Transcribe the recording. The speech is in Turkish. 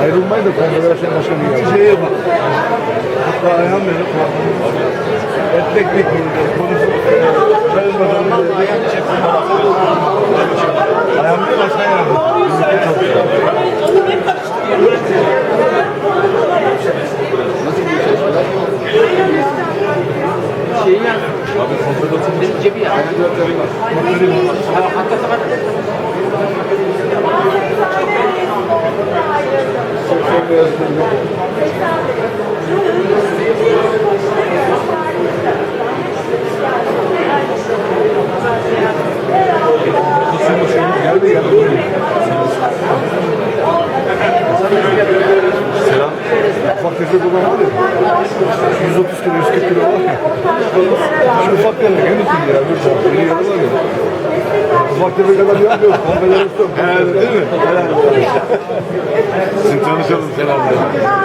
Ayrılmayı da konfederasyon başkanı geldi. Şeye bak. Hatta Ayhan benim. Etlik bir konuda konuşup Sayın Bakanım. Ayhan bir başkan yaptı. Şeyi yaz. Abi konfederasyon benim cebi ya. Ha, hakikaten bak. Selam. Ufak tefek olan var ya. 130 kilo 140 kilo var ya. Şu ufak tefek en üstünde ya. Bir tane. Biri yanı var ya. Ufak tefek adam yapmıyor. Konfederasyon. Evet değil mi? Helal olsun. Siz tanışalım selamlar.